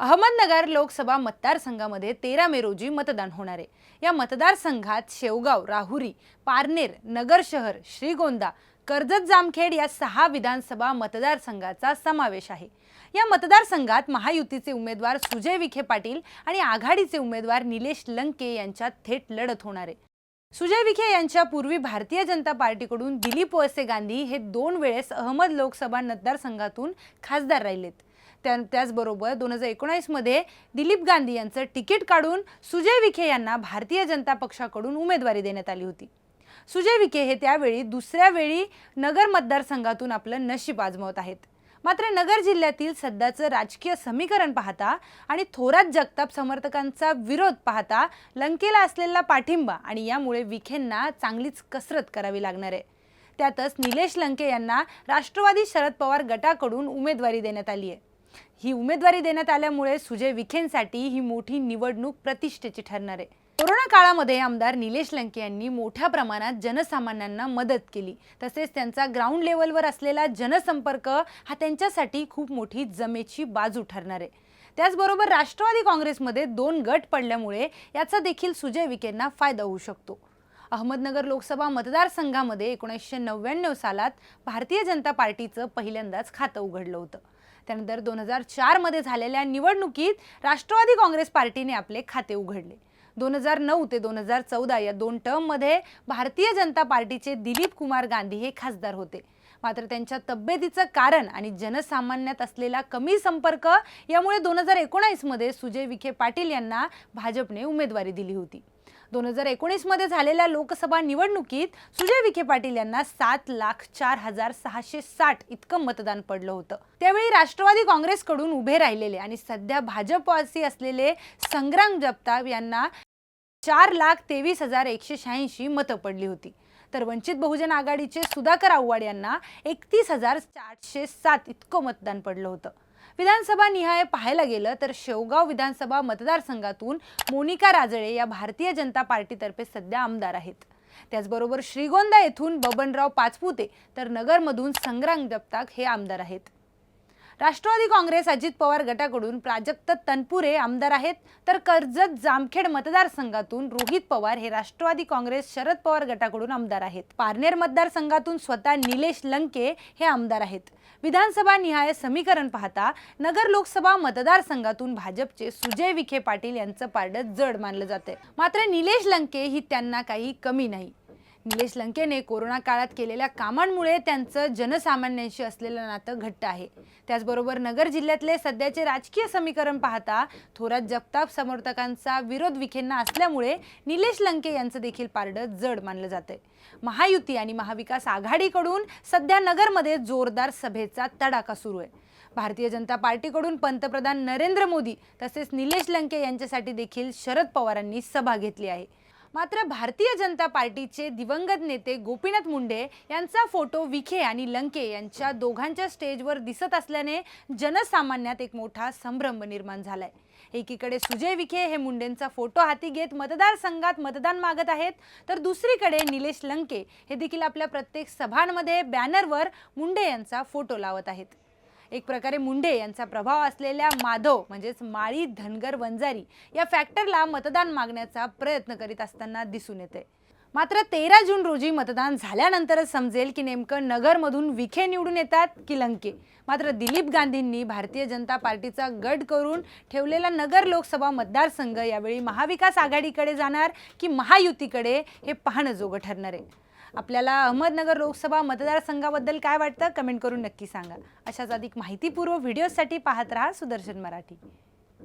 अहमदनगर लोकसभा मतदारसंघामध्ये तेरा मे रोजी मतदान होणार आहे. या मतदारसंघात शेवगाव राहुरी पारनेर नगर शहर श्रीगोंदा कर्जत जामखेड या सहा विधानसभा मतदारसंघाचा समावेश आहे. या मतदारसंघात महायुतीचे उमेदवार सुजय विखे पाटील आणि आघाडीचे उमेदवार निलेश लंके यांच्यात थेट लढत होणार आहे. सुजय विखे यांच्या पूर्वी भारतीय जनता पार्टीकडून दिलीप वळसे गांधी हे दोन वेळेस अहमद लोकसभा मतदारसंघातून खासदार राहिलेत. त्या त्याचबरोबर दोन हजार एकोणावीसमध्ये दिलीप गांधी यांचं तिकीट काढून सुजय विखे यांना भारतीय जनता पक्षाकडून उमेदवारी देण्यात आली होती. सुजय विखे हे त्यावेळी दुसऱ्या वेळी नगर मतदारसंघातून आपलं नशीब आजमवत आहेत. मात्र नगर जिल्ह्यातील सध्याचं राजकीय समीकरण पाहता आणि थोरात जगताप समर्थकांचा विरोध पाहता लंकेला असलेला पाठिंबा आणि यामुळे विखेंना चांगलीच कसरत करावी लागणार आहे. त्यातच निलेश लंके यांना राष्ट्रवादी शरद पवार गटाकडून उमेदवारी देण्यात आली आहे. ही उमेदवारी देण्यात आल्यामुळे सुजय विखेंसाठी ही मोठी निवडणूक प्रतिष्ठेची ठरणार आहे. कोरोना काळामध्ये आमदार निलेश लंके यांनी मोठ्या प्रमाणात जनसामान्यांना मदत केली. तसेच त्यांचा ग्राउंड लेवलवर असलेला जनसंपर्क हा त्यांच्यासाठी खूप मोठी जमेची बाजू ठरणार आहे. त्याचबरोबर राष्ट्रवादी काँग्रेसमध्ये दोन गट पडल्यामुळे याचा देखील सुजय विखेंना फायदा होऊ शकतो. अहमदनगर लोकसभा मतदारसंघामध्ये एकोणीसशे नव्याण्णव सालात भारतीय जनता पार्टीचं पहिल्यांदाच खातं उघडलं होतं. त्यानंतर दोन हजार चारमध्ये झालेल्या निवडणुकीत राष्ट्रवादी काँग्रेस पार्टीने आपले खाते उघडले. दोन हजार नऊ ते दोन हजार चौदा या दोन टर्ममध्ये भारतीय जनता पार्टीचे दिलीप कुमार गांधी हे खासदार होते. मात्र त्यांच्या तब्येतीचं कारण आणि जनसामान्यात असलेला कमी संपर्क यामुळे दोन हजार एकोणावीसमध्ये सुजय विखे पाटील यांना भाजपने उमेदवारी दिली होती. दोन हजार एकोणीसमध्ये झालेल्या लोकसभा निवडणुकीत सुजय विखे पाटील यांना सात लाख चार हजार सहाशे साठ इतकं मतदान पडलं होतं. त्यावेळी राष्ट्रवादी काँग्रेसकडून उभे राहिलेले आणि सध्या भाजपवासी असलेले संग्राम जगताप यांना चार लाख तेवीस हजार एकशे शहाऐंशी मतं पडली होती. तर वंचित बहुजन आघाडीचे सुधाकर आव्हाड यांना एकतीस हजार चारशे सात इतकं मतदान पडलं होतं. विधानसभा निहाय पाहायला गेलं तर शेवगाव विधानसभा मतदारसंघातून मोनिका राजळे या भारतीय जनता पार्टीतर्फे सध्या आमदार आहेत. त्याचबरोबर श्रीगोंदा येथून बबनराव पाचपुते तर नगरमधून संग्राम जगताप हे आमदार आहेत. राष्ट्रवादी काँग्रेस अजित पवार गटाकडून प्राजक्त तनपुरे आमदार आहेत. तर कर्जत जामखेड मतदारसंघातून रोहित पवार हे राष्ट्रवादी काँग्रेस शरद पवार गटाकडून आमदार आहेत. पारनेर मतदारसंघातून स्वतः निलेश लंके हे आमदार आहेत. विधानसभा निहाय समीकरण पाहता नगर लोकसभा मतदारसंघातून भाजपचे सुजय विखे पाटील यांचं पारडं जड मानलं जाते मात्र निलेश लंके ही त्यांना काही कमी नाही. निलेश लंकेने कोरोना काळात केलेल्या कामांमुळे त्यांचं जनसामान्यांशी असलेलं नातं घट्ट आहे. त्याचबरोबर नगर जिल्ह्यातले सध्याचे राजकीय समीकरण पाहता थोरात जगताप समर्थकांचा विरोध विखेंना असल्यामुळे निलेश लंके यांचं देखील पारडं जड मानलं जातंय. महायुती आणि महाविकास आघाडीकडून सध्या नगरमध्ये जोरदार सभेचा तडाखा सुरू आहे. भारतीय जनता पार्टीकडून पंतप्रधान नरेंद्र मोदी तसेच निलेश लंके यांच्यासाठी देखील शरद पवारांनी सभा घेतली आहे. मात्र भारतीय जनता पार्टीचे दिवंगत नेते गोपीनाथ मुंडे यांचा फोटो विखे आणि लंके यांच्या दोघांच्या स्टेजवर दिसत असल्याने जनसामान्यात एक मोठा संभ्रम निर्माण झालाय. एकीकडे सुजय विखे हे मुंडेंचा फोटो हाती घेत मतदारसंघात मतदान मागत आहेत तर दुसरीकडे निलेश लंके हे देखील आपल्या प्रत्येक सभांमध्ये बॅनरवर मुंडे यांचा फोटो लावत आहेत. एक प्रकारे मुंडे यांचा प्रभाव असलेल्या माधव म्हणजेच माळी धनगर वंजारी या फॅक्टरला मतदान मागण्याचा प्रयत्न करीत असताना दिसून येते. मात्र तेरा जून रोजी मतदान झाल्यानंतरच समजेल की नेमकं नगरमधून विखे निवडून येतात की लंके. मात्र दिलीप गांधींनी भारतीय जनता पार्टीचा गट करून ठेवलेला नगर लोकसभा मतदारसंघ यावेळी महाविकास आघाडीकडे जाणार की महायुतीकडे हे पाहणं जोगं ठरणार आहे. आपल्याला अहमदनगर लोकसभा मतदारसंघाबद्दल काय वाटतं? कमेंट करून नक्की सांगा. अशाच अधिक माहितीपूर्व व्हिडिओसाठी पाहत राहा सुदर्शन मराठी.